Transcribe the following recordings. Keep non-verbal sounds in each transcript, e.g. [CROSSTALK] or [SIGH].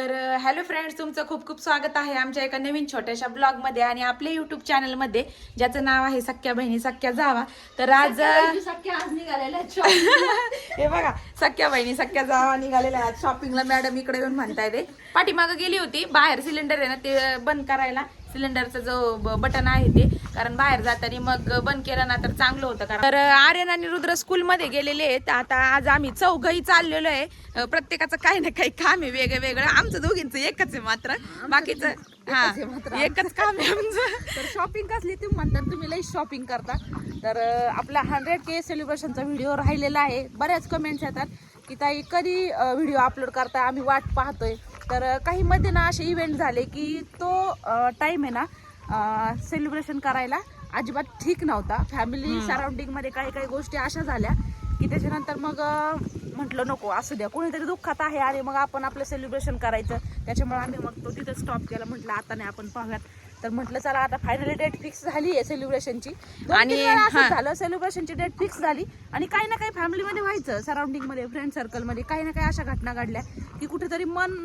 तर hello friends तुमचं खूप खूप स्वागत आहे आमच्या एका नवीन छोट्याशा ब्लॉगमध्ये आणि आपल्या युट्यूब चॅनलमध्ये ज्याचं नाव आहे सख्या बहिणी सख्या जावा. तर आज [LAUGHS] हे बघा सख्या बहिणी सख्या जावा निघालेल्या आहेत शॉपिंगला मॅडम इकडे येऊन म्हणताय ते पाठीमागं गेली होती. बाहेर सिलेंडर आहे ना ते बंद करायला. सिलेंडरचा जो बटन आहे ते. कारण बाहेर जाताना मग बंद केलं ना तर चांगलं होतं. कारण तर आर्यन आणि रुद्र स्कूलमध्ये गेलेले आहेत. आता आज आम्ही चौघही चाललेलो आहे. प्रत्येकाचं काही ना काही काम आहे वेगळं वेगळं आमचं दोघींचं एकच आहे मात्र. बाकीचं हा एकच काम आहे आमचं. तर शॉपिंग कसली तुम्ही म्हणतात तुम्ही लई शॉपिंग करता. तर आपला हंड्रेड के सेलिब्रेशनचा व्हिडिओ राहिलेला आहे. बऱ्याच कमेंट्स येतात की ताई कधी व्हिडिओ अपलोड करताय आम्ही वाट पाहतोय. तर काही मध्ये ना असे इव्हेंट झाले की तो टाइम आहे ना सेलिब्रेशन करायला अजिबात ठीक नव्हता. फॅमिली सराउंडिंगमध्ये काही काही गोष्टी अशा झाल्या की त्याच्यानंतर मग म्हटलं नको असू द्या. कोणीतरी दुःखात आहे आणि मग आपण आपलं सेलिब्रेशन करायचं. त्याच्यामुळे आम्ही मग तो तिथं स्टॉप केला. म्हटलं आता नाही आपण पाहूयात. तर म्हटलं चला आता फायनली डेट फिक्स झाली आहे सेलिब्रेशनची आणि. झालं सेलिब्रेशनची डेट फिक्स झाली आणि काही ना काही फॅमिलीमध्ये व्हायचं. सराउंडिंगमध्ये फ्रेंड सर्कलमध्ये काही ना काही अशा घटना घडल्या की कुठेतरी मन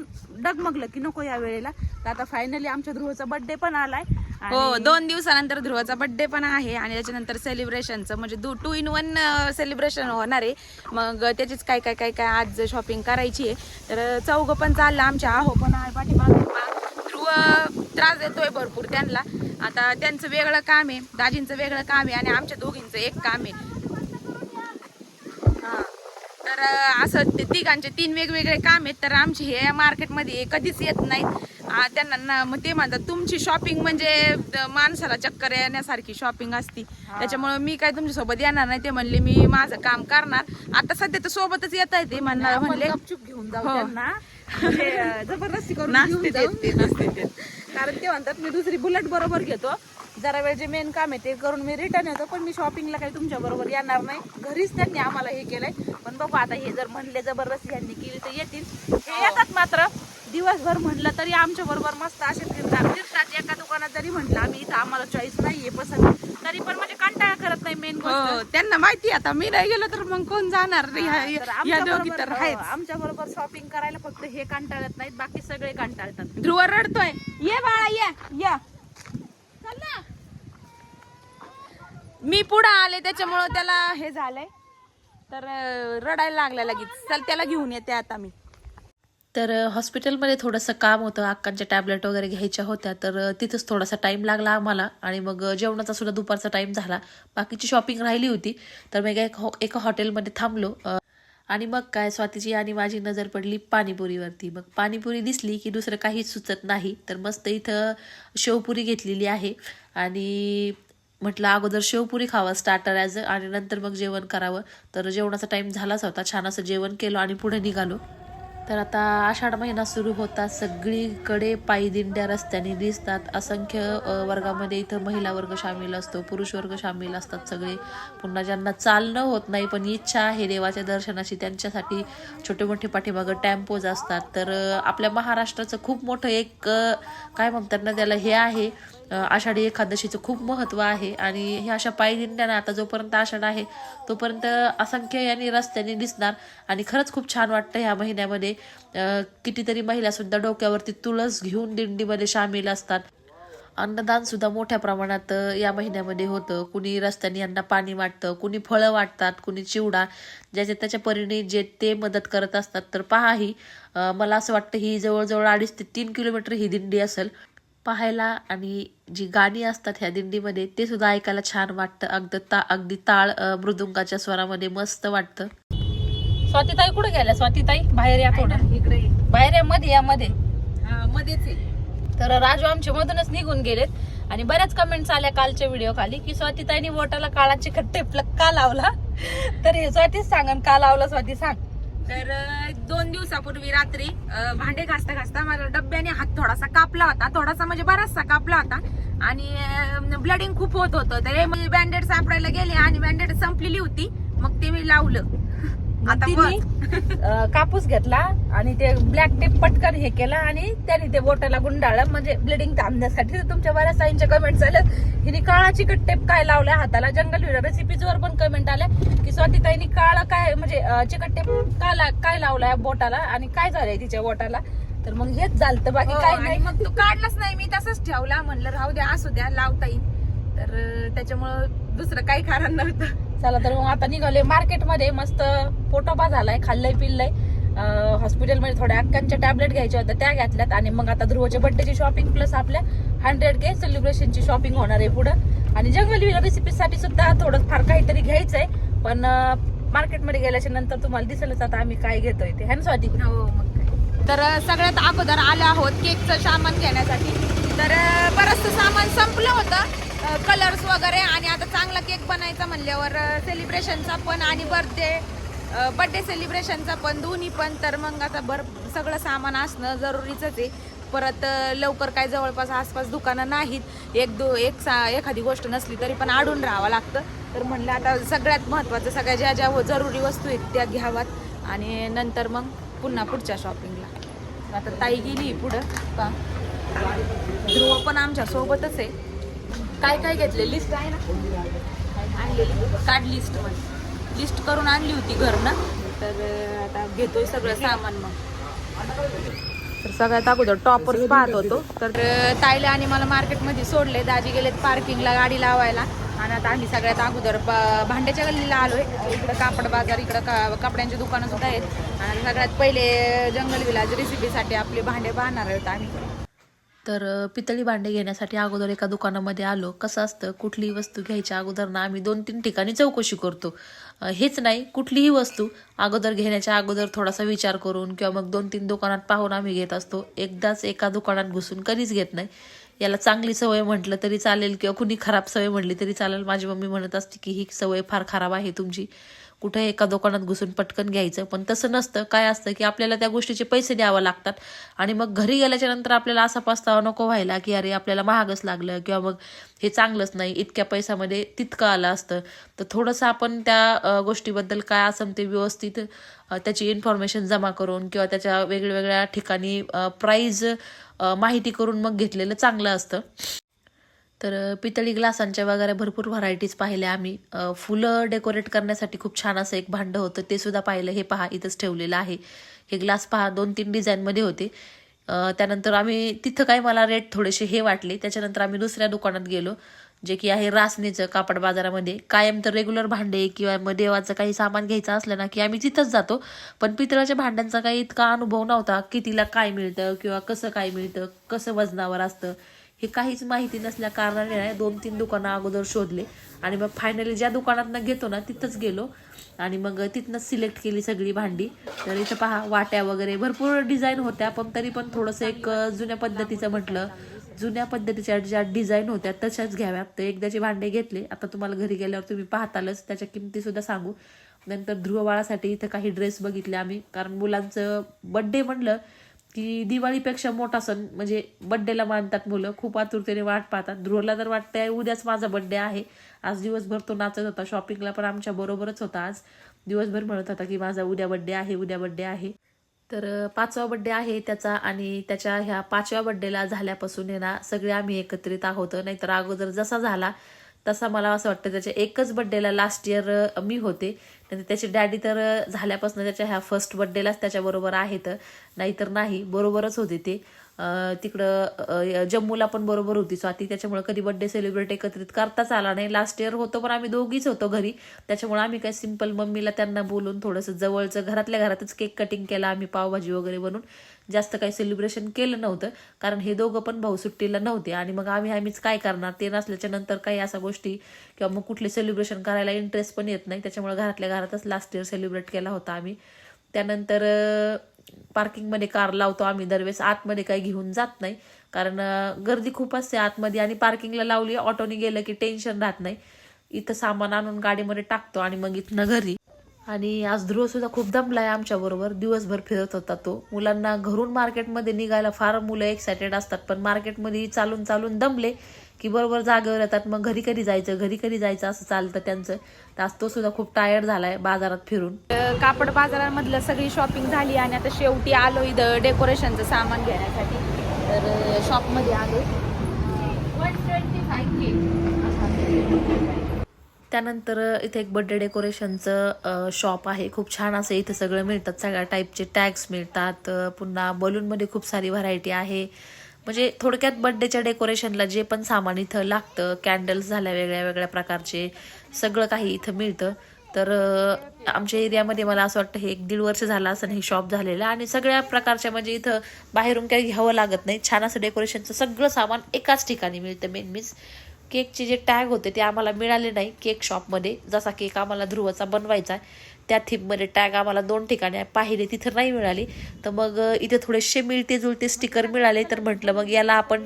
डगमगलं की नको या वेळेला. तर आता फायनली आमच्या ध्रुवचा बर्थडे पण आलाय हो दोन दिवसानंतर ध्रुवाचा बर्थडे पण आहे आणि त्याच्यानंतर सेलिब्रेशनचं म्हणजे टू इन वन सेलिब्रेशन होणार आहे. मग त्याचीच काय काय काय काय आज शॉपिंग करायची आहे. तर चौघ पण चाललं आमच्या आहो पण आहे पाठीमागे. त्रास देतोय भरपूर त्यांना. आता त्यांचं वेगळं काम आहे दाजींचं वेगळं काम आहे आणि आमच्या दोघींचं एक काम आहे. हा. तर असं तिघांचे तीन वेगवेगळे काम आहेत तर आमचे हे मार्केटमध्ये कधीच येत नाहीत. त्यांना मग ते म्हणतात तुमची शॉपिंग म्हणजे माणसाला चक्कर येण्यासारखी शॉपिंग असती. त्याच्यामुळे मी काय तुमच्यासोबत येणार नाही. ते म्हणले मी माझं काम करणार. आता सध्या तर सोबतच येत आहे ते म्हणणार म्हणले घेऊन जाऊ हो. त्यांना. म्हणजे, जबरदस्ती करून नाचते घेऊन. कारण ते म्हणतात मी दुसरी बुलेट बरोबर घेतो. जरा वेळ जे मेन काम आहे ते करून मी रिटर्न येतो पण मी शॉपिंगला काही तुमच्या बरोबर येणार नाही. घरीच त्यांनी आम्हाला हे केलंय. पण बघू आता हे जर म्हणले जबरदस्ती यांनी केली तर येतील. हे येतात मात्र. दिवसभर म्हणलं तरी आमच्या बरोबर मस्त असे फिरतात. फिरतात एका दुकानात जरी म्हटलं आम्ही इथं आम्हाला चॉईस नाहीये पसंत. तरी पण म्हणजे कंटाळा करत नाही मेन हो गोष्ट. त्यांना माहिती आहे आता. मी नाही गेलो तर मग कोण जाणार? आमच्या बरोबर- हो, आमच्या बरोबर शॉपिंग करायला फक्त हे कंटाळत नाहीत बाकी सगळे कंटाळतात. ध्रुव रडतोय. ये बाळा ये या. मी पुढे आले त्याच्यामुळं त्याला हे झालंय. तर रडायला लागला लगेच. चल त्याला घेऊन येते आता मी. तर हॉस्पिटलमध्ये थोडंसं काम होतं. अक्कांच्या टॅबलेट वगैरे घ्यायच्या होत्या. तर तिथंच थोडासा टाईम लागला आम्हाला आणि मग जेवणाचा सुद्धा दुपारचा टाईम झाला. बाकीची शॉपिंग राहिली होती. तर मग एक हो एका हॉटेलमध्ये थांबलो. आणि मग काय स्वातीची आणि माझी नजर पडली पाणीपुरीवरती. मग पाणीपुरी दिसली की दुसरं काहीच सुचत नाही. तर मस्त इथं शेवपुरी घेतलेली आहे. आणि म्हटलं अगोदर शेवपुरी खावं स्टार्टर ॲज आणि नंतर मग जेवण करावं. तर जेवणाचा टाईम झालाच होता. छान असं जेवण केलं आणि पुढे निघालो. तर आता आषाढ महिना सुरू होता. सगळीकडे पायदिंड्या रस्त्याने दिसतात. असंख्य वर्गामध्ये इथं महिला वर्ग सामील असतो पुरुष वर्ग सामील असतात सगळे. पुन्हा ज्यांना चालणं होत नाही पण इच्छा आहे देवाच्या दर्शनाची त्यांच्यासाठी छोटे मोठे पाठीमागं टॅम्पोज असतात. तर आपल्या महाराष्ट्राचं खूप मोठं एक काय म्हणतात ना त्याला हे आहे. आषाढी एकादशीचं खूप महत्त्व आहे आणि ह्या अशा पायी दिंड्याना आता जोपर्यंत आषाढ आहे तोपर्यंत असंख्य यांनी रस्त्याने दिसणार आणि खरंच खूप छान वाटतं ह्या महिन्यामध्ये. कितीतरी महिलासुद्धा डोक्यावरती तुळस घेऊन दिंडीमध्ये सामील असतात. अन्नदान सुद्धा मोठ्या प्रमाणात या महिन्यामध्ये होतं. कुणी रस्त्याने यांना पाणी वाटतं कुणी फळं वाटतात कुणी चिवडा. ज्याच्या त्याच्या परीने जे ते मदत करत असतात. तर पहा ही मला असं वाटतं ही जवळजवळ अडीच ते तीन किलोमीटर ही दिंडी असेल. पाहायला आणि जी गाणी असतात ह्या दिंडीमध्ये ते सुद्धा ऐकायला छान वाटतं. अगदी ता अगदी अ, मृदुंगाच्या स्वरामध्ये मस्त वाटतं. स्वातीताई कुठे गेल्या? स्वातीताई बाहेर या थोडं. इकडे. बाहेर या मध्ये या मध्ये. मध्येच आहे. तर राजू आमच्या मधूनच निघून गेलेत. आणि बऱ्याच कमेंट्स आल्या कालच्या व्हिडिओ खाली की स्वातीताईनी बोटाला काळाची खट्टे का लावला? तर हे स्वातीच सांगन का लावला स्वाती सांग. तर दोन दिवसापूर्वी रात्री भांडे घासता घासता मला डब्याने हात थोडासा कापला होता. थोडासा म्हणजे बराचसा कापला होता. आणि ब्लडिंग खूप होत होतं. तर मी म्हणजे बँडेड सापडायला गेले आणि बँडेड संपलेली होती. मग ते मी लावलं. आता तिने, बस. अं, कापूस घेतला आणि ते ब्लॅक टेप पटकन हे केलं आणि त्याने ते बोटाला गुंडाळलं. म्हणजे ब्लिडिंग थांबण्यासाठी तर तुमच्या बऱ्याच साईंच्या कमेंट्स आल्या. हिने काळा चिकट टेप काय लावलाय हाताला? जंगल रेसिपीज वर पण कमेंट आल्या की स्वातीताईनी काळा काय म्हणजे अं, चिकट टेप काय ला- काय लावलाय बोटाला आणि काय झालंय तिच्या बोटाला? तर मग हेच झालं बाकी हो, काय आणि नाही. मग तू काढलाच नाही मी तसंच ठेवला. म्हणलं राहू द्या असू द्या लावता येईल तर अं, त्याच्यामुळं दुसरं काही कारण नव्हतं. चला तर मग आता निघाले मार्केटमध्ये मस्त पोटोबा झालाय खाल्लंय पिल्लंय. हॉस्पिटलमध्ये थोड्या अक्कांच्या टॅबलेट घ्यायच्या होत्या त्या घेतल्यात. आणि मग आता ध्रुवच्या बर्थडेची शॉपिंग प्लस आपल्या हंड्रेड के सेलिब्रेशनची शॉपिंग होणार आहे पुढं. आणि जंगली रेसिपीसाठी सुद्धा थोडं फार काहीतरी घ्यायचंय. पण मार्केटमध्ये गेल्याच्यानंतर तुम्हाला दिसेलच आता आम्ही काय घेतोय ते. है ना स्वाती? हो मग तर सगळ्यात अगोदर आलो आहोत केकचं सामान घेण्यासाठी. तर बरंचसं सामान संपलं होतं. कलर्स वगैरे आणि आता चांगला केक बनायचा म्हणल्यावर सेलिब्रेशनचा पण आणि बर्थडे बर्थडे सेलिब्रेशनचा पण दोन्ही पण. तर मग आता बर सगळं सामान असणं जरुरीच आहे. परत लवकर काय जवळपास आसपास दुकानं नाहीत. एक दो एक सा एखादी गोष्ट नसली तरी पण आडून राहावं लागतं. तर म्हणलं आता सगळ्यात महत्त्वाचं सगळ्या ज्या ज्या जरुरी वस्तू आहेत त्या घ्याव्यात आणि नंतर मग पुन्हा पुढच्या शॉपिंगला आता ताई गेली पुढं. का ध्रुव पण आमच्या सोबतच आहे. काय काय घेतले? लिस्ट आहे ना? आणलेली काढ लिस्टमध्ये. लिस्ट करून आणली होती घरनं. तर आता घेतोय सगळं सामान मग. तर सगळ्यात अगोदर टॉपर्स पाहत होतो. तर ताईला आणि मला मार्केटमध्ये सोडले. दाजी गेलेत पार्किंगला गाडी लावायला. आणि आता आम्ही सगळ्यात अगोदर भांड्याच्या गल्लीला आलोय. इकडं कापड बाजार इकडं का कपड्यांची दुकानं सुद्धा आहेत. आणि सगळ्यात पहिले जंगल विलाज रेसिपीसाठी आपले भांडे पाहणार आहोत आम्ही. तर पितळी भांडे घेण्यासाठी अगोदर एका दुकानामध्ये आलो. कसं असतं कुठलीही वस्तू घ्यायच्या अगोदर ना आम्ही दोन तीन ठिकाणी चौकशी करतो. हेच नाही कुठलीही वस्तू अगोदर घेण्याच्या अगोदर थोडासा विचार करून किंवा मग दोन तीन दुकानात पाहून आम्ही घेत असतो. एकदाच एका दुकानात घुसून कधीच घेत नाही. याला चांगली सवय म्हटलं तरी चालेल किंवा कुणी खराब सवय म्हटली तरी चालेल. माझी मम्मी म्हणत असते की ही सवय फार खराब आहे तुमची. कुठे एका दुकानात घुसून पटकन घ्यायचं. पण तसं नसतं. काय असतं की आपल्याला त्या गोष्टीचे पैसे द्यावं लागतात. आणि मग घरी गेल्याच्यानंतर आपल्याला असा पस्तावा नको व्हायला की अरे आपल्याला महागच लागलं किंवा मग हे चांगलंच नाही. इतक्या पैशामध्ये तितकं आलं असतं. तर थोडंसं आपण त्या गोष्टीबद्दल काय असं ते व्यवस्थित त्याची इन्फॉर्मेशन जमा करून किंवा त्याच्या वेगवेगळ्या ठिकाणी प्राईज माहिती करून मग घेतलेलं चांगलं असतं. तर पितळी ग्लासांच्या वगैरे भरपूर व्हरायटीज पाहिल्या आम्ही. फुलं डेकोरेट करण्यासाठी खूप छान असं एक भांडं होतं ते सुद्धा पाहिलं. हे पहा इथंच ठेवलेलं आहे. हे ग्लास पहा दोन तीन डिझाईनमध्ये होते. त्यानंतर आम्ही तिथं काही मला रेट थोडेसे हे वाटले. त्याच्यानंतर आम्ही दुसऱ्या दुकानात गेलो जे की आहे रासनीचं कापड बाजारामध्ये. कायम तर रेग्युलर भांडे किंवा मग देवाचं काही सामान घ्यायचं असलं ना की आम्ही तिथंच जातो. पण पितळाच्या भांड्यांचा काही इतका अनुभव नव्हता की तिला काय मिळतं किंवा कसं काय मिळतं कसं वजनावर असतं. हे काहीच माहिती नसल्या कारणाने नाही दोन तीन दुकानं अगोदर शोधले. आणि मग फायनली ज्या दुकानातनं घेतो ना तिथंच गेलो. आणि मग तिथनं सिलेक्ट केली सगळी भांडी. तर इथं पहा वाट्या वगैरे भरपूर डिझाईन होत्या पण तरी पण थोडंसं एक जुन्या पद्धतीचं म्हटलं. जुन्या पद्धतीच्या ज्या डिझाईन होत्या तशाच घ्याव्या. तर एकदाचे भांडे घेतले. आता तुम्हाला घरी गेल्यावर तुम्ही पाहतालच त्याच्या किमतीसुद्धा सांगू. नंतर ध्रुवबाळासाठी इथं काही ड्रेस बघितले आम्ही. कारण मुलांचं बड्डे म्हणलं की दिवाळीपेक्षा मोठा सण म्हणजे बड्डेला मानतात मुलं खूप आतुरतेने वाट पाहतात. ध्रुवला तर वाटतंय उद्याच माझा बड्डे आहे. आज दिवसभर तो नाचत होता. शॉपिंगला पण आमच्या बरोबरच होता आज. दिवसभर म्हणत होता की माझा उद्या बड्डे आहे उद्या बड्डे आहे. तर पाचवा बड्डे आहे त्याचा आणि त्याच्या ह्या पाचव्या बड्डेला झाल्यापासून ना सगळे आम्ही एकत्रित आहोत. नाहीतर अगोदर जसा झाला तसा मला असं वाटतं त्याच्या एकच बड्डेला लास्ट इयर मी होते. आणि त्याची डॅडी तर झाल्यापासून त्याच्या ह्या फर्स्ट बड्डेलाच त्याच्याबरोबर आहेत. नाहीतर नाही बरोबरच होते ते. तिकडं जम्मूला पण बरोबर होती. स्वाती त्याच्यामुळे कधी बड्डे सेलिब्रेट एकत्रित करताच आला नाही. लास्ट इयर होतो पण आम्ही दोघीच होतो घरी. त्याच्यामुळे आम्ही काय सिंपल मम्मीला त्यांना बोलून थोडंसं जवळचं घरातल्या घरातच केक कटिंग केला आम्ही पावभाजी वगैरे बनवून जास्त काही सेलिब्रेशन केलं नव्हतं. कारण हे दोघं पण भाऊ सुट्टीला नव्हते. आणि मग आम्ही आम्हीच काय करणार? ते नसल्याच्या नंतर काही अशा गोष्टी किंवा मग कुठले सेलिब्रेशन करायला इंटरेस्ट पण येत नाही. त्याच्यामुळे घरातल्या घरातच लास्ट इयर सेलिब्रेट केला होता आम्ही. त्यानंतर पार्किंगमध्ये कार लावतो आम्ही. दरवेळेस आतमध्ये काही घेऊन जात नाही. कारण गर्दी खूप असते आतमध्ये आणि पार्किंगला लावली ऑटोने गेलं की टेन्शन राहत नाही. इथं सामान आणून गाडीमध्ये टाकतो आणि मग इथनं घरी. आणि आज ध्रुव सुद्धा खूप दमलाय आमच्या बरोबर. दिवसभर फिरत होता तो. मुलांना घरून मार्केटमध्ये निघायला फार मुलं एक्सायटेड असतात पण मार्केटमध्ये चालून चालून दमले. की बरोबर जागेवर येतात मग घरी कधी जायचं घरी कधी जायचं असं चालतं त्यांचं. तर आज तो सुद्धा खूप टायर्ड झालाय बाजारात फिरून. कापड बाजारामधलं सगळी शॉपिंग झाली आणि आता शेवटी आलो इथं डेकोरेशनचं सामान घेण्यासाठी. तर शॉपमध्ये आलो. वन ट्वेंटी फाय के त्यानंतर इथे एक बर्थडे डेकोरेशनचं शॉप आहे. खूप छान असं इथे सगळं मिळतात सगळ्या टाईपचे टॅग्स मिळतात. पुन्हा बलूनमध्ये खूप सारी व्हरायटी आहे. म्हणजे थोडक्यात बर्थडेच्या डेकोरेशनला जे पण सामान इथं लागतं कॅन्डल्स झाल्या वेगळ्या वेगळ्या प्रकारचे सगळं काही इथं मिळतं. तर आमच्या एरियामध्ये मला असं वाटतं हे एक दीड वर्ष झालं असं हे शॉप झालेलं आणि सगळ्या प्रकारच्या म्हणजे इथं बाहेरून काही घ्यावं लागत नाही. छान असं डेकोरेशनचं सगळं सामान एकाच ठिकाणी मिळतं मेन मीन्स केकचे जे टॅग होते ते आम्हाला मिळाले नाही केक शॉपमध्ये जसा केक आम्हाला ध्रुवाचा बनवायचा आहे त्या थीममध्ये टॅग आम्हाला दोन ठिकाणी पाहिले तिथं नाही मिळाली. तर मग इथे थोडेसे मिळते जुळते स्टिकर मिळाले तर म्हटलं मग याला आपण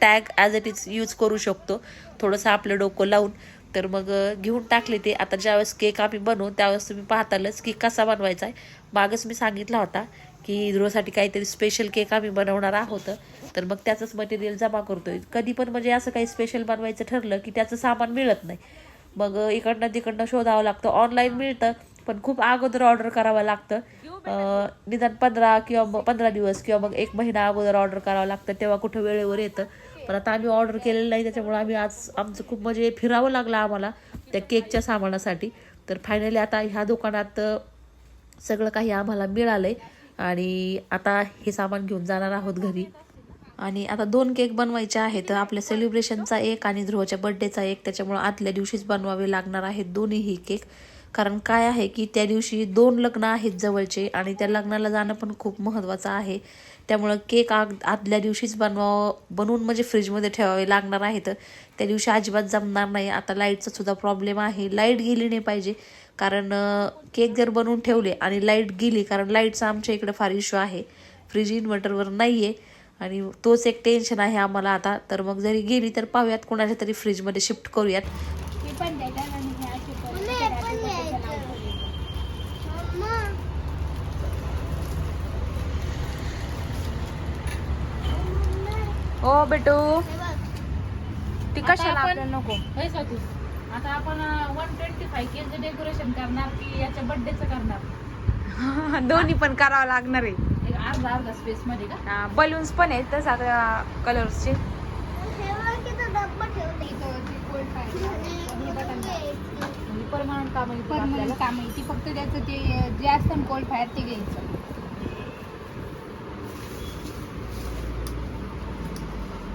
tag as it is use करू शकतो. थोडंसं आपलं डोकं लावून. तर मग घेऊन टाकले ते. आता ज्यावेळेस केक आम्ही बनवू त्यावेळेस तुम्ही पाहतालच की कसा बनवायचा आहे. मागच मी सांगितला होता की ध्रुवासाठी काहीतरी स्पेशल केक आम्ही बनवणार आहोत. तर मग त्याचंच मटेरियल जमा करतोय. कधी पण म्हणजे असं काही स्पेशल बनवायचं ठरलं की त्याचं सामान मिळत नाही. मग इकडनं तिकडनं शोधावं लागतं. ऑनलाईन मिळतं पण खूप अगोदर ऑर्डर करावं लागतं. निदान पंधरा किंवा मग पंधरा दिवस किंवा मग एक महिना अगोदर ऑर्डर करावं लागतं तेव्हा कुठं वेळेवर येतं. पण आता आम्ही ऑर्डर केलेलं नाही त्याच्यामुळे आम्ही आज आमचं खूप म्हणजे फिरावं लागलं आम्हाला त्या केकच्या सामानासाठी. तर फायनली आता ह्या दुकानात सगळं काही आम्हाला मिळालं आहे आणि आता हे सामान घेऊन जाणार आहोत घरी. आणि आता दोन केक बनवायचे आहेत. आपल्या सेलिब्रेशनचा एक आणि ध्रुवच्या बर्थडेचा एक. त्याच्यामुळं आतल्या दिवशीच बनवावे लागणार आहेत दोन्हीही केक. कारण काय आहे की त्या दिवशी दोन लग्न आहेत जवळचे आणि त्या लग्नाला जाणं पण खूप महत्त्वाचं आहे. त्यामुळं केक आग आदल्या दिवशीच बनवावं बनवून म्हणजे फ्रीजमध्ये ठेवावे लागणार आहेत. त्या दिवशी अजिबात जमणार नाही. आता लाईटचा सुद्धा प्रॉब्लेम आहे. लाइट गेली नाही पाहिजे. कारण केक जर बनवून ठेवले आणि लाइट गेली कारण लाईटचा आमच्या इकडे फार इश्यू आहे. फ्रीज इन्व्हर्टरवर नाही आहे आणि तोच एक टेन्शन आहे आम्हाला आता. तर मग जरी गेली तर पाहूयात कोणाच्या तरी फ्रीजमध्ये शिफ्ट करूयात. ओ बेटू. ती कशाला आपण- नको? आता आपण वन ट्वेंटी फाय केचं डेकोरेशन करणार की याच्या बर्थडेचं करणार? [LAUGHS] दोन्ही पण करावं लागणार आहे. अर्धा अर्धा स्पेस मध्ये का? बलून्स पण आहेत तसं आता कलर्सचे परमानंट काम आहे तुला परमनंट आपल्याला. काम आहे. ती फक्त त्याचं ते जे असतं कोल्ड फायर ते घ्यायचं.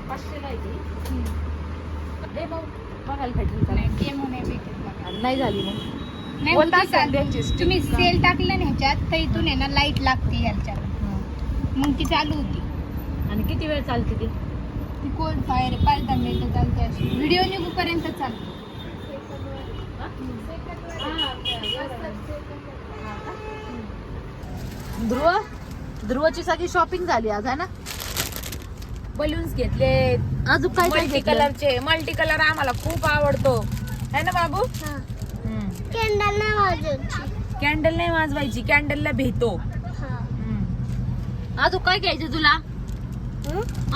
पाचशेला बघायला भेटेल का? नाही डेमो नाही भेटत मला. नाही झाली मग. नाही तुम्ही का? सेल टाकलं ना ह्याच्यात तर इथून आहे ना लाइट लागते ह्याच्यात मग ती चालू होती. आणि किती वेळ चालते ती? ती कोल्ड फायर आहे पाच दहा मिनिटं चालते अशी. व्हिडिओ निघूपर्यंत चालते. ध्रुव? ध्रुवची सगळी शॉपिंग झाली आज आहे ना? बलून्स घेतले अजून काय काय मल्टी घेतलं? कलरचे मल्टी कलर आम्हाला खूप आवडतो. है ना बाबू? कॅन्डल नाही वाजवत कॅन्डल नाही वाजवायची. कॅन्डलला भेटो. अजून काय घ्यायचं तुला?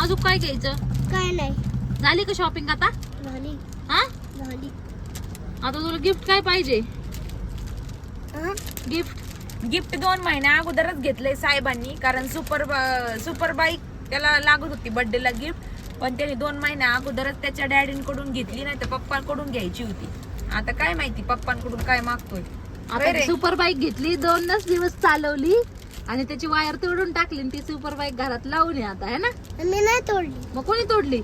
अजून काय घ्यायचं? काय नाही. झाली का शॉपिंग आता? झाली. हा? झाली. आता तुला गिफ्ट काय पाहिजे? गिफ्ट गिफ्ट दोन महिन्या अगोदरच घेतलंय साहेबांनी कारण सुपर सुपर बाईक त्याला लागत होती बर्थडेला गिफ्ट पण त्याने दोन महिन्या अगोदरच त्याच्या डॅडींकडून घेतली नाही तर पप्पांकडून घ्यायची होती. आता काय माहिती पप्पांकडून काय मागतोय? सुपर बाईक घेतली दोनच दिवस चालवली. आणि त्याची वायर तोडून टाकली आणि ती सुपर बाईक घरात लावून आहे आता है ना? मी नाही तोडली. मग कोणी तोडली?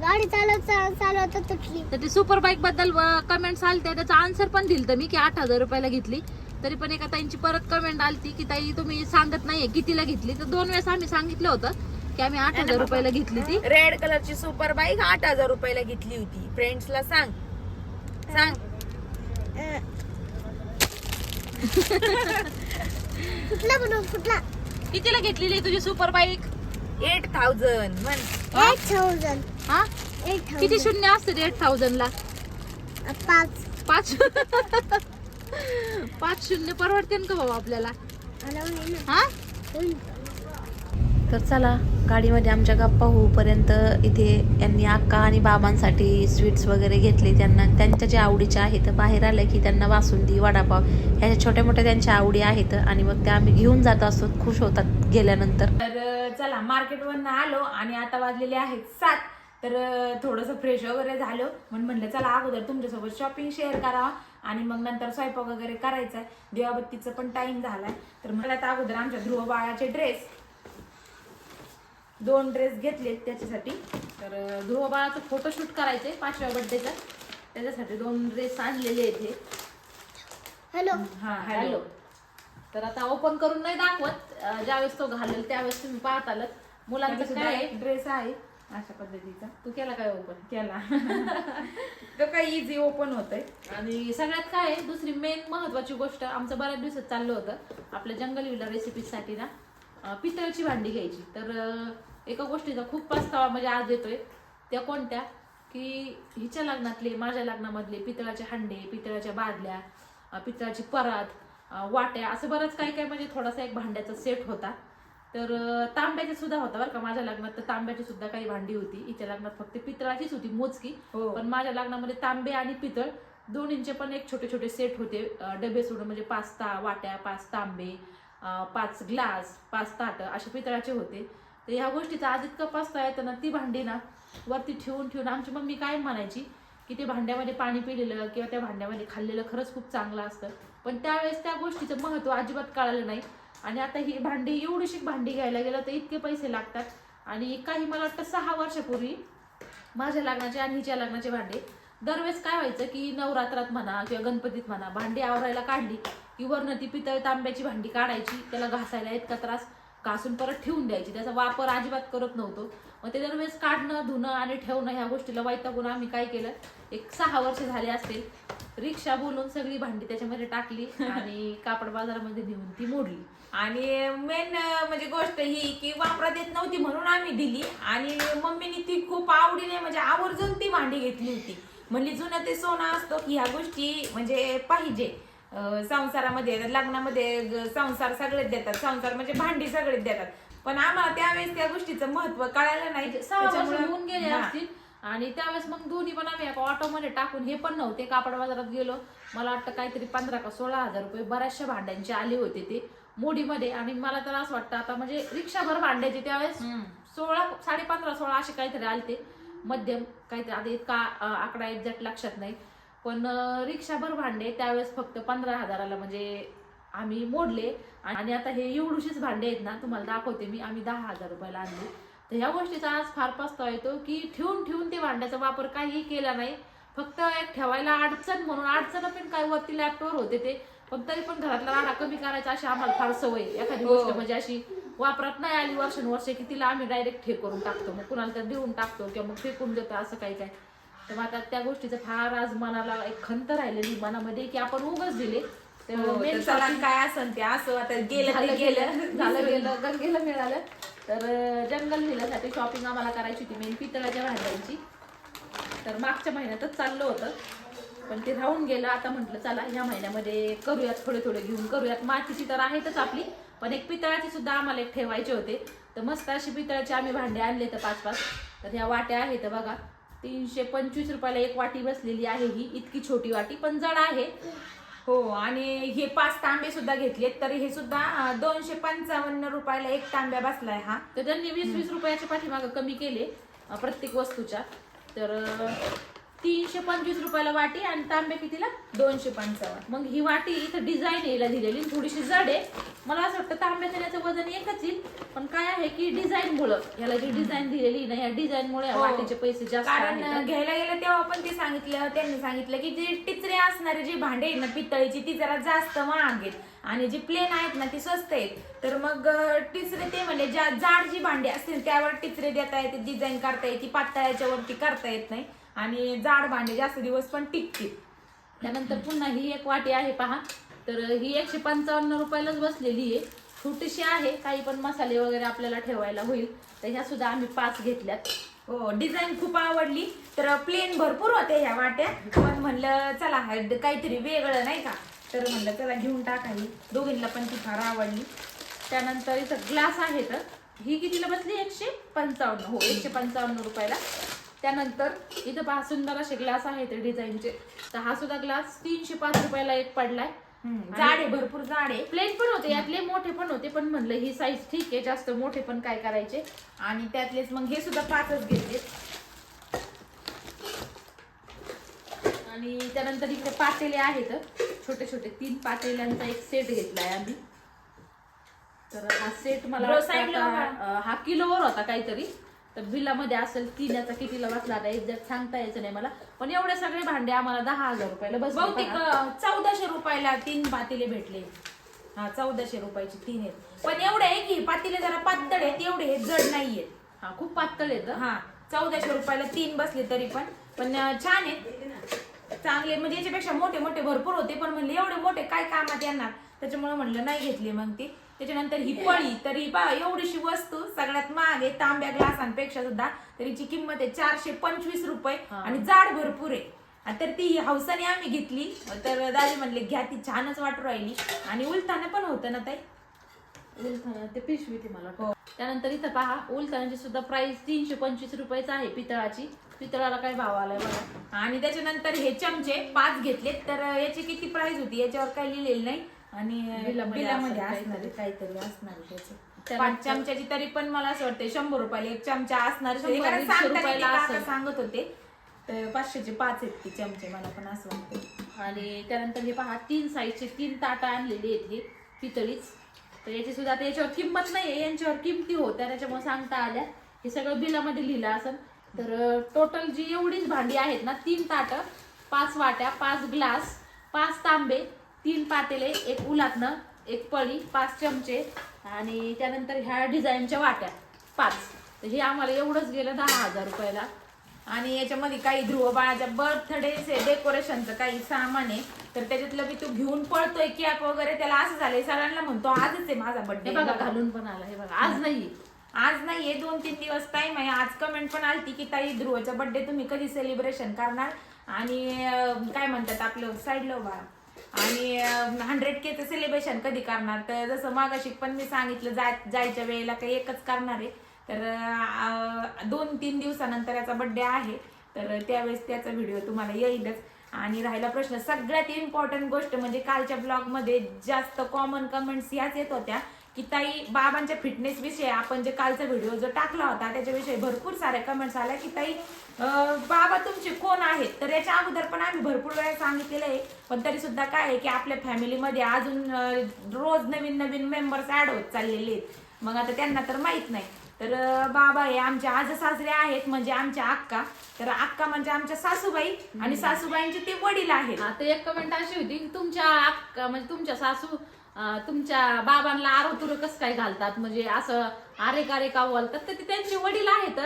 गाडी चालवत चालवत तुटली. तर ती सुपर बाईकबद्दल कमेंट्स आलते. त्याचा आन्सर पण दिलतं मी की आठ हजार रुपयाला घेतली. तरी पण एका ताईंची परत कमेंट आलती की ताई तुम्ही सांगत नाहीये कितीला घेतली. तर दोन वेळेस आम्ही सांगितलं होतं की आम्ही आठ हजार रुपयाला घेतली ती. रेड कलरची सुपर बाईक आठ हजार रुपयाला घेतली होती. फ्रेंड्सला सांग. सांग. कुठला बनव कुठला? कितीला घेतलेली आहे तुझी सुपर बाईक एट थाउजंड म्हण. एट थाउजंड हा? एट किती शून्य असते एट थाउजंड ला? पाच. पाच पाच शून्य परवडते का भाऊ आपल्याला. हा? तर चला गाडीमध्ये आमच्या गप्पा होऊपर्यंत इथे यांनी अक्का आणि बाबांसाठी स्वीट्स वगैरे घेतले. त्यांना त्यांच्या ज्या आवडीच्या आहेत बाहेर आल्या की त्यांना बासुंदी वडापाव ह्या छोट्या मोठ्या त्यांच्या आवडी आहेत आणि मग त्या आम्ही घेऊन जात असतो खुश होतात गेल्यानंतर. तर चला मार्केटवरून आलो आणि आता वाजलेले आहेत सात. तर थोडंसं फ्रेश वगैरे झालं. म्हणून म्हणलं चला अगोदर तुमच्यासोबत शॉपिंग शेअर करावा आणि मग नंतर स्वयंपाक वगैरे करायचा आहे देवाबत्तीचं पण टाईम झालाय. तर मला आता अगोदर आमच्या ध्रुव बाळाचे ड्रेस दोन ड्रेस घेतलेत त्याच्यासाठी. तर अं, ध्रुव बाळाचं फोटोशूट करायचंय पाचव्या बर्थडेचा त्याच्यासाठी दोन ड्रेस आणलेले आहेत हे. हॅलो हा हॅलो तर आता ओपन करून नाही दाखवत. ज्यावेळेस तो घालेल त्यावेळेस तुम्ही पाहत आलात. मुलांचं काय आहे? ड्रेस आहे अशा पद्धतीचा. तू केला काय ओपन केला. [LAUGHS] तो काही इझी ओपन होतंय. आणि सगळ्यात काय आहे, दुसरी मेन महत्वाची गोष्ट आमचं बऱ्याच दिवसात चाललं होतं. आपल्या जंगल विला रेसिपीसाठी ना पितळची भांडी घ्यायची. तर एका गोष्टीचा खूप पस्तावा म्हणजे आज येतोय त्या कोणत्या? की हिच्या लग्नातले माझ्या लग्नामधले पितळाचे हांडे पितळाच्या बादल्या पितळाची परात वाट्या असं बरंच काही काय म्हणजे थोडासा एक भांड्याचा सेट होता. तर तांब्याचे सुद्धा होता बरं का. माझ्या लग्नात तर तांब्याची सुद्धा काही भांडी होती. हिच्या लग्नात फक्त पितळाचीच होती मोजकी. हो. पण माझ्या लग्नामध्ये तांबे आणि पितळ दोन्हींचे पण एक छोटे छोटे सेट होते. डबे सोडून म्हणजे पाच ता वाट्या पाच तांबे पाच ग्लास पाच ताट असे पितळाचे होते. तर ह्या गोष्टीचा आज इतकं पस्ता येतं ना ती भांडी ना वरती ठेवून ठेवून आमची मम्मी काय म्हणायची की ते भांड्यामध्ये पाणी पिलेलं किंवा त्या भांड्यामध्ये खाल्लेलं खरंच खूप चांगलं असतं. पण त्यावेळेस त्या गोष्टीचं महत्त्व अजिबात कळालं नाही. आणि आता ही भांडी एवढीशी भांडी घ्यायला गेलं तर इतके पैसे लागतात. आणि काही मला वाटतं सहा वर्षापूर्वी माझ्या लग्नाचे आणि हिच्या लग्नाचे भांडे दरवेळेस काय व्हायचं की नवरात्रात म्हणा किंवा गणपतीत म्हणा भांडी आवरायला काढली की वरनं ती पितळ तांब्याची भांडी काढायची त्याला घासायला इतका त्रास. कासून परत ठेवून द्यायची. त्याचा वापर अजिबात करत नव्हतो. मग ते दरवेळेस काढणं धुणं आणि ठेवणं ह्या गोष्टीला वैतागून आम्ही काय केलं? एक सहा वर्ष झाले असतील. रिक्षा बोलून सगळी भांडी त्याच्यामध्ये टाकली आणि कापड बाजारामध्ये नेऊन ती मोडली. आणि मेन म्हणजे गोष्ट ही की वापरात येत नव्हती म्हणून आम्ही दिली. आणि मम्मीनी ती खूप आवडीने म्हणजे आवर्जून ती भांडी घेतली होती. म्हणली जुनं ते सोनं असतो की ह्या गोष्टी म्हणजे पाहिजे. संसारामध्ये लग्नामध्ये संसार सगळेच देतात. संसार म्हणजे भांडी सगळेच देतात. पण आम्हाला त्यावेळेस त्या गोष्टीचं महत्त्व कळालं नाही. त्याच्यामुळं- होऊन गेले. असतील. आणि त्यावेळेस मग दोन्ही पण आम्ही एका ऑटोमध्ये टाकून हे पण नव्हते. कापड बाजारात गेलो. मला वाटतं काहीतरी पंधरा का सोळा हजार रुपये बऱ्याचशा भांड्यांचे आले होते ते मोडीमध्ये. आणि मला तर असं वाटतं आता म्हणजे रिक्षाभर भांड्याचे त्यावेळेस सोळा साडे पंधरा सोळा असे काहीतरी आलते. मध्यम काहीतरी. आता इतका आकडा एक्झॅक्ट लक्षात नाही. पण रिक्षाभर भांडे त्यावेळेस फक्त पंधरा हजाराला म्हणजे आम्ही मोडले. आणि आता हे एवढीशीच भांडे आहेत ना तुम्हाला दाखवते मी. आम्ही दहा हजार रुपयाला आणले. तर ह्या गोष्टीचा आज फार पस्तावा येतो की ठेवून ठेवून ते भांड्याचा वापर काहीही केला नाही. फक्त एक ठेवायला अडचण म्हणून अडचण पण काय वरती लॅपटॉप होते ते. पण तरी पण घरातला राडा कमी करायचा अशी आम्हाला फार सवय. एखादी हो. गोष्ट म्हणजे अशी वापरात नाही आली वर्षानुवर्ष की तिला आम्ही डायरेक्ट ठे करून टाकतो. मग कुणाला तर देऊन टाकतो किंवा मग फेकून देतो असं काही काय. तर मग आता त्या गोष्टीचं फार आज मनाला एक खंत राहिलेली मनामध्ये की आपण उगाच दिले. तर हो, main काय असन ते असं आता गेलं झालं गेलं झालं गेलं गंगेला मिळालं. तर अं, जंगल विलासाठी शॉपिंग आम्हाला करायची होती मेन पितळाच्या भांड्यांची. तर मागच्या महिन्यातच चाललं होतं. पण ते राहून गेलं. आता म्हटलं चला ह्या महिन्यामध्ये करूयात थोडे थोडे घेऊन करूयात. मातीची तर आहेतच आपली पण एक पितळाची सुद्धा आम्हाला एक ठेवायचे होते. तर मस्त अशी पितळाची आम्ही भांडे आणले तर पाच पाच तर ह्या वाट्या आहेत बघा. तीनशे पंचवीस रुपयाला एक वाटी बसलेली आहे ही. इतकी छोटी वाटी पण जड आहे. हो आणि हे पाच तांबे सुद्धा घेतलेत तर हे सुद्धा दोनशे पंचावन्न रुपयाला एक तांब्या बसलाय हा. तर त्यांनी वीस वीस रुपयाच्या पाठीमागं कमी केले प्रत्येक वस्तूच्या. तर तीनशे पंचवीस रुपयाला वाटी आणि तांबे कितीला? दोनशे पंचावन्न. मग ही वाटी इथं डिझाईन यायला दिलेली थोडीशी जड आहे. मला असं वाटतं तांब्याचं याचं वजन एकच येईल. पण काय आहे की डिझाईन मुळे याला जी डिझाईन दिलेली ना या डिझाईन मुळे हो. वाटीचे पैसे जास्त कारण. घ्यायला गेलं तेव्हा पण ते सांगितलं त्यांनी सांगितलं की जे टिचरे असणारे जी भांडे आहेत ना पितळीची ती जरा जास्त महाग आहेत. आणि जी प्लेन आहेत ना ती स्वस्त आहेत. तर मग टिचरे ते म्हणजे ज्या जाड जी भांडी असतील त्यावर टिचरे देता येते डिझाईन करता येते पातळाच्या वरती करता येत नाही. आणि जाड भांडे जास्त दिवस पण टिकतील. त्यानंतर पुन्हा ही एक वाटी आहे पहा. तर ही एकशे पंचावन्न रुपयालाच बसलेली आहे. छोटीशी आहे काही पण मसाले वगैरे आपल्याला ठेवायला होईल. तर ह्या सुद्धा आम्ही पाच घेतल्यात. हो डिझाईन खूप आवडली. तर प्लेन भरपूर होते ह्या वाट्या. पण म्हणलं चला काहीतरी वेगळं नाही का? तर म्हणलं चला घेऊन टाकावी दोघींना पण ती फार आवडली. त्यानंतर इथं ग्लास आहे तर. ही कितीला बसली? एकशे पंचावन्न. हो एकशे पंचावन्न रुपयाला. त्यानंतर इथं पहा सुंदर असे ग्लास आहेत डिझाईनचे तर हा सुद्धा ग्लास तीनशे पाच रुपयाला एक पडलाय. जाडे भरपूर जाडे प्लेन पण होते यातले मोठे पण होते पण म्हणलं ही साईज ठीक आहे जास्त मोठे पण काय करायचे? आणि त्यातलेच मग हे सुद्धा पाचच घेतले. आणि त्यानंतर इकडे पातेले आहेत. छोटे छोटे तीन पातेल्यांचा एक सेट घेतलाय आम्ही. तर हा सेट मला हा किलोवर होता काहीतरी. तर बिलामध्ये असेल तीन याचा कितीला बसला आता एक्झॅक्ट सांगता यायचं नाही मला. पण एवढे सगळे भांडे आम्हाला दहा हजार रुपयाला बसले बहुतेक चौदाशे रुपयाला तीन पातेले भेटले. हा चौदाशे रुपयाचे तीन आहेत. पण एवढे आहे की पातेले जरा पातळ आहेत एवढे हे जड नाहीयेत. हा खूप पातळ येतं हा? चौदाशे रुपयाला तीन बसले तरी पण. पण छान आहेत. चांगले म्हणजे याच्यापेक्षा मोठे मोठे भरपूर होते पण म्हणले एवढे मोठे काय कामात येणार? त्याच्यामुळे म्हणलं नाही घेतले मग ते. त्याच्यानंतर ही पळी तर ही पहा एवढीशी वस्तू सगळ्यात महाग आहे तांब्या ग्लासांपेक्षा सुद्धा तर हिची किंमत आहे चारशे पंचवीस रुपये. आणि जाड भरपूर आहे. तर ती हौसाने आम्ही घेतली. तर दादी म्हणले घ्या ती छानच वाटू राहिली. आणि उलताना पण होतं ना ताई? उलथाना ते पिशवी ती मला हो. त्यानंतर इथं पहा उलथानाची सुद्धा प्राइस तीनशे पंचवीस रुपयाच आहे पितळाची. पितळाला काय भाव आलाय बघा. आणि त्याच्यानंतर हे चमचे पाच घेतलेत. तर याची किती प्राइस होती? याच्यावर काही लिहिलेलं नाही. आणि बिलामध्ये असणार आहे, काहीतरी असणार आहे त्याचं पाच चमच्याची तरी पण मला असं वाटतं शंभर रुपयाला एक चमचा असणार. शंभर, कारण दीडशे सांगताना ते रुपयाला काका असेल. सांगत होते तर पाचशेचे पाच आहेत ते चमचे मला पण असं वाटतं आणि त्यानंतर हे पहा तीन साईजचे तीन ताटा आणलेली आहेत हे पितळीच. तर याची सुद्धा आता याच्यावर किंमत नाही यांच्यावर किमती होत्या त्याच्यामुळे सांगता आल्या. हे सगळं बिलामध्ये लिहिलं असेल. तर टोटल जी एवढीच भांडी आहेत ना तीन ताटं पाच वाट्या पाच ग्लास पाच तांबे तीन पातेले एक उलातनं एक पळी पाच चमचे आणि त्यानंतर ह्या डिझाईनच्या वाट्या पाच. तर हे आम्हाला एवढंच गेलं दहा हजार रुपयाला. आणि याच्यामध्ये काही ध्रुव बाळाच्या बर्थडे डेकोरेशनचं काही सामान आहे. तर त्याच्यातलं मी तू घेऊन पळतोय केक वगैरे त्याला असं झालंय सगळ्यांना म्हणतो आजच आहे माझा बर्थडे बघा घालून पण आला हे बघा आज नाही. आज नाहीये दोन तीन दिवस टाइम आहे. आज कमेंट पण आलती की ताई ध्रुवचा बर्थडे तुम्ही कधी सेलिब्रेशन करणार? आणि काय म्हणतात आपलं साईडला उभा आणि हंड्रेड केचं सेलिब्रेशन कधी करणार? तर जसं मागाशी पण मी सांगितलं जाय जायच्या वेळेला काही एकच करणार आहे. तर दोन तीन दिवसानंतर याचा बड्डे आहे. तर त्यावेळेस त्याचा व्हिडिओ तुम्हाला येईलच. आणि राहिला प्रश्न सगळ्यात इम्पॉर्टंट गोष्ट म्हणजे कालच्या ब्लॉगमध्ये जास्त कॉमन कमेंट्स याच येत होत्या. की ताई बाबांच्या फिटनेस विषयी आपण जे कालचा व्हिडिओ जो टाकला होता त्याच्याविषयी भरपूर साऱ्या कमेंट्स आल्या की ताई बाबा तुमचे कोण आहेत? तर याच्या अगोदर पण आम्ही भरपूर वेळा सांगितलेलं आहे पण तरी सुद्धा काय आहे की आपल्या फॅमिलीमध्ये अजून रोज नवीन नवीन मेंबर्स ऍड होत चाललेले आहेत. मग आता त्यांना तर माहीत नाही. तर बाबा हे आमचे आज सासरे आहेत म्हणजे आमच्या अक्का. तर अक्का म्हणजे आमच्या सासूबाई आणि सासूबाईंचे ते वडील आहेत. तर एक कमेंट अशी होती की तुमच्या अक्का म्हणजे तुमच्या सासू तुमच्या बाबांना आरोतुर कसं काय घालतात? म्हणजे असं आरे कारे का बोलतात तर ते त्यांचे वडील आहेत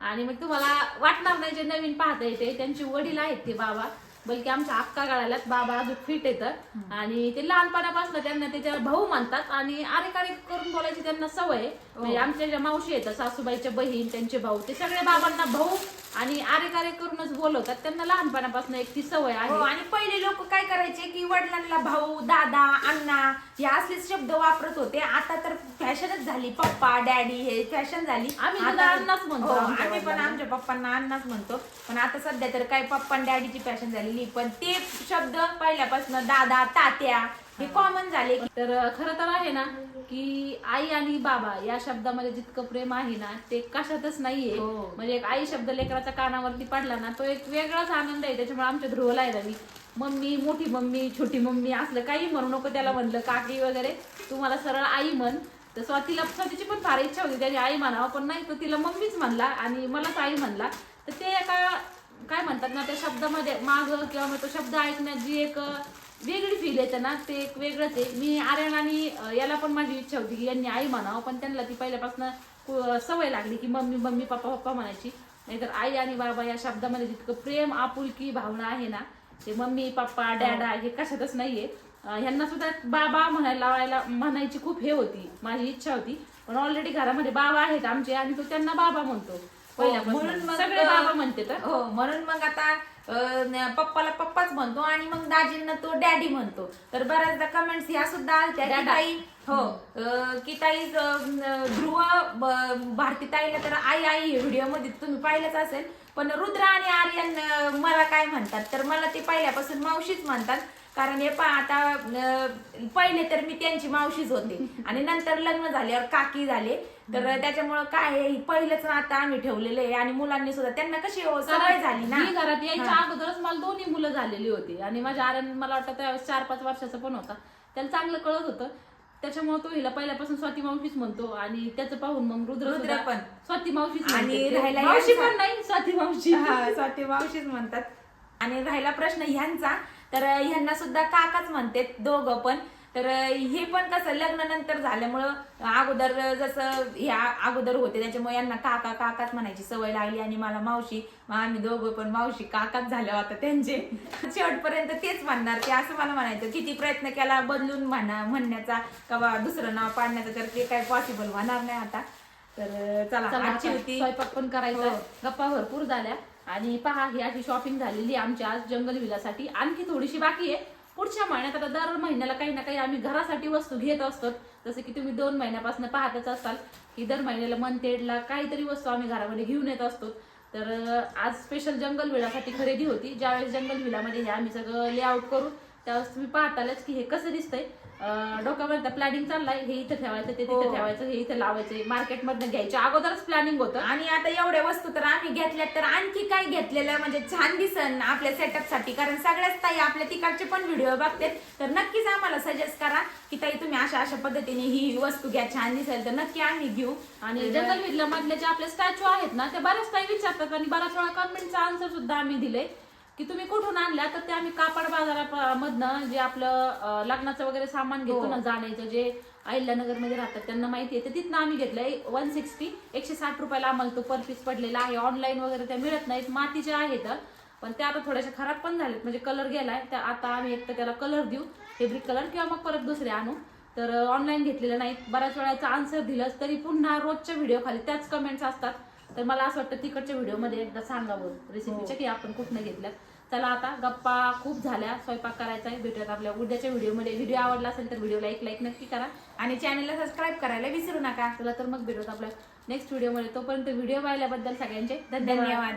आणि मग तुम्हाला वाटणार नाही जे नवीन पाहता येते त्यांचे वडील आहेत ते बाबा. बलकी आमच्या अक्का गाळाल्यात बाबा अजून फिट येतं आणि ते लहानपणापासून त्यांना त्याच्या भाऊ म्हणतात आणि आरे कारे करून बोलायची त्यांना सवय. आहे. म्हणजे आमच्या ज्या मावशी येतात सासूबाईच्या बहीण त्यांचे भाऊ ते सगळे बाबांना भाऊ आणि आरे कारे करूनच बोलवतात. त्यांना लहानपणापासून एक ती सवय हो आहे आणि पहिले लोक काय करायचे की वडिलांना भाऊ दादा अण्णा हे असलेच शब्द वापरत होते. आता तर फॅशनच झाली. पप्पा डॅडी हे फॅशन झाली. आम्ही आता- अण्णाच म्हणतो हो, आमच्या आम्ही पण वडिलांना. आमच्या पप्पांना अण्णाच म्हणतो. पण आता सध्या तर काय पप्पा आणि डॅडीची फॅशन झालेली पण ते शब्द पहिल्यापासून दादा तात्या हे कॉमन झाले. तर खरं तर आहे ना की आई आणि बाबा या शब्दामध्ये जितकं प्रेम आहे ना ते कशातच नाहीये. हो. म्हणजे एक आई शब्द लेकराच्या कानावरती पडला ना तो एक वेगळाच आनंद आहे. त्याच्यामुळे आमच्या ध्रुवला आहे मी मम्मी मोठी मम्मी छोटी मम्मी असलं काही म्हणू नको त्याला म्हणलं काकी वगैरे. तू मला सरळ आई म्हण. तर स्वातीला स्वातीची पण फार इच्छा होती त्याची आई म्हणावं पण नाही तो तिला मम्मीच म्हणला आणि मलाच आई म्हणला. तर ते एका काय म्हणतात ना त्या शब्दामध्ये माग किंवा मग तो शब्द ऐकण्यात जी एक वेगळी फील येते ना ते एक वेगळंच आहे. मी आर्यन आणि याला पण माझी इच्छा होती की यांनी आई म्हणावं पण त्यांना ती पहिल्यापासून सवय लागली की मम्मी मम्मी पप्पा पप्पा म्हणायची. नाहीतर आई आणि बाबा या शब्दामध्ये जितकं प्रेम आपुलकी भावना आहे ना ते मम्मी पप्पा डॅडा हे. कशातच नाहीये. ह्यांना सुद्धा बाबा म्हणायला लावायला म्हणायची खूप हे होती माझी इच्छा होती. पण ऑलरेडी घरामध्ये बाबा आहेत आमचे आणि तो त्यांना बाबा म्हणतो. म्हणून मग सगळे बाबा म्हणते तर. हो म्हणून मग आता अं, पप्पाला पप्पाच म्हणतो आणि मग दाजींना तो डॅडी म्हणतो. तर बऱ्याचदा कमेंट्स ह्या सुद्धा आलत्या की. ताई हो अं, की ताई अं, ध्रुव ब- भारती ताईला तर आई आई व्हिडिओमध्ये तुम्ही पाहिलंच असेल. पण रुद्र आणि आर्यन अं, मला काय म्हणतात? तर मला ते पहिल्यापासून मावशीच म्हणतात. कारण हे पा आता पहिले तर मी त्यांची मावशीच होते. आणि नंतर लग्न झाल्यावर काकी झाले. तर त्याच्यामुळं काय आहे, पहिलंच आता आम्ही ठेवलेलं आहे. आणि मुलांनी सुद्धा त्यांना कशी हो, सवय झाली ना? मी घरात यायच्या अगोदरच मला दोन्ही मुलं झालेली होती. आणि माझ्या आर्यन मला वाटतं त्यावेळेस चार पाच वर्षाचा पण होता. त्याला चांगलं कळत होतं. त्याच्यामुळे तो हिला पहिल्यापासून स्वाती मावशीच म्हणतो. आणि त्याचं पाहून मग रुद्र रुद्र पण. स्वाती मावशीच आणि. राहायला मावशी पण नाही स्वाती मावशी. हा, स्वाती मावशीच म्हणतात. आणि राहिला प्रश्न ह्यांचा. तर ह्यांना सुद्धा काकाच म्हणते दोघं पण. तर हे पण कसं लग्नानंतर झाल्यामुळं अगोदर जसं ह्या अगोदर होते त्याच्यामुळे यांना काका काकाच म्हणायची सवय लागली आणि मला मावशी आम्ही दोघं पण मावशी काकाच झाले आता त्यांचे. शेवटपर्यंत तेच म्हणणार ते असं मला म्हणायचं किती प्रयत्न केला बदलून म्हणा म्हणण्याचा किंवा दुसरं नाव पाडण्याचा तर ते काही पॉसिबल होणार नाही आता. तर चला आजची होती. स्वयंपाक पण करायचा हो. गप्पा भरपूर झाल्या. आणि पहा ही अशी शॉपिंग झालेली आहे आमची आज जंगल विलासाठी. आणखी थोडीशी बाकी आहे. पुढच्या महिन्यात आता दर महिन्याला काही ना काही आम्ही घरासाठी वस्तू घेत असतो. जसं की तुम्ही दोन महिन्यापासून पाहतच असाल की दर महिन्याला मंथ एडला काहीतरी वस्तू आम्ही घरामध्ये घेऊन येत असतो. तर आज स्पेशल जंगल विलासाठी खरेदी होती. ज्यावेळेस जंगल विलामध्ये हे आम्ही सगळं लेआउट करू त्यावेळेस तुम्ही पाहतालच की हे कसं दिसतंय. डोक्यामध्ये प्लॅनिंग चाललाय. हे इथं ठेवायचं ते हो. तिथं ठेवायचं हे इथं लावायचं मार्केटमधनं घ्यायच्या अगोदरच प्लॅनिंग होतं. आणि आता एवढ्या वस्तू तर आम्ही घेतल्यात तर आणखी काय घेतलेलं म्हणजे छान दिसन आपल्या सेटअपसाठी. कारण सगळ्याच ताई आपल्या तिकडचे पण व्हिडिओ बघतात. तर नक्कीच आम्हाला सजेस्ट करा की ताई तुम्ही अशा अशा पद्धतीने ही वस्तू घ्या छान दिसेल तर नक्की आम्ही घेऊ. आणि जंगल विधला मधले जे आपले स्टॅच्यू आहेत ना ते बऱ्याच काही विचारतात आणि बऱ्याच वेळा कमेंटचा आन्सर सुद्धा आम्ही दिले की तुम्ही कुठून आणल्या तर ते आम्ही कापड बाजारामधनं जे आपलं लग्नाचं वगैरे सामान घेतो ना जाण्याचं जे अहिल्यानगरमध्ये राहतात त्यांना माहिती आहे. तर तिथनं आम्ही घेतलंय. वन सिक्स्टी एकशे साठ रुपयाला आम्हाला तो पर पीस पडलेला आहे. ऑनलाईन वगैरे त्या मिळत नाहीत. मातीचे आहेत पण ते आता थोड्याशा खराब पण झालेत म्हणजे कलर गेलाय. तर आता आम्ही एक तर त्याला कलर देऊ फेब्रिक कलर किंवा मग परत दुसरे आणू. तर ऑनलाईन घेतलेलं नाहीत बऱ्याच वेळाचं आन्सर दिलंच तरी पुन्हा रोजच्या व्हिडिओ खाली त्याच कमेंट्स असतात. तर मला असं वाटतं तिकडच्या व्हिडिओमध्ये एकदा सांगावं रेसिपीच्या की आपण कुठनं घेतल्या चला आता गप्पा खूप झाल्या. स्वयंपाक करायचा आहे भेटूयात आपल्या उद्याच्या व्हिडिओमध्ये. व्हिडिओ आवडला असेल तर व्हिडिओला एक लाईक नक्की करा. आणि चॅनलला सबस्क्राईब करायला विसरू नका. चला तर मग भेटूयात आपल्या नेक्स्ट व्हिडिओमध्ये. तोपर्यंत व्हिडिओ पाहिल्याबद्दल सगळ्यांचे धन्यवाद.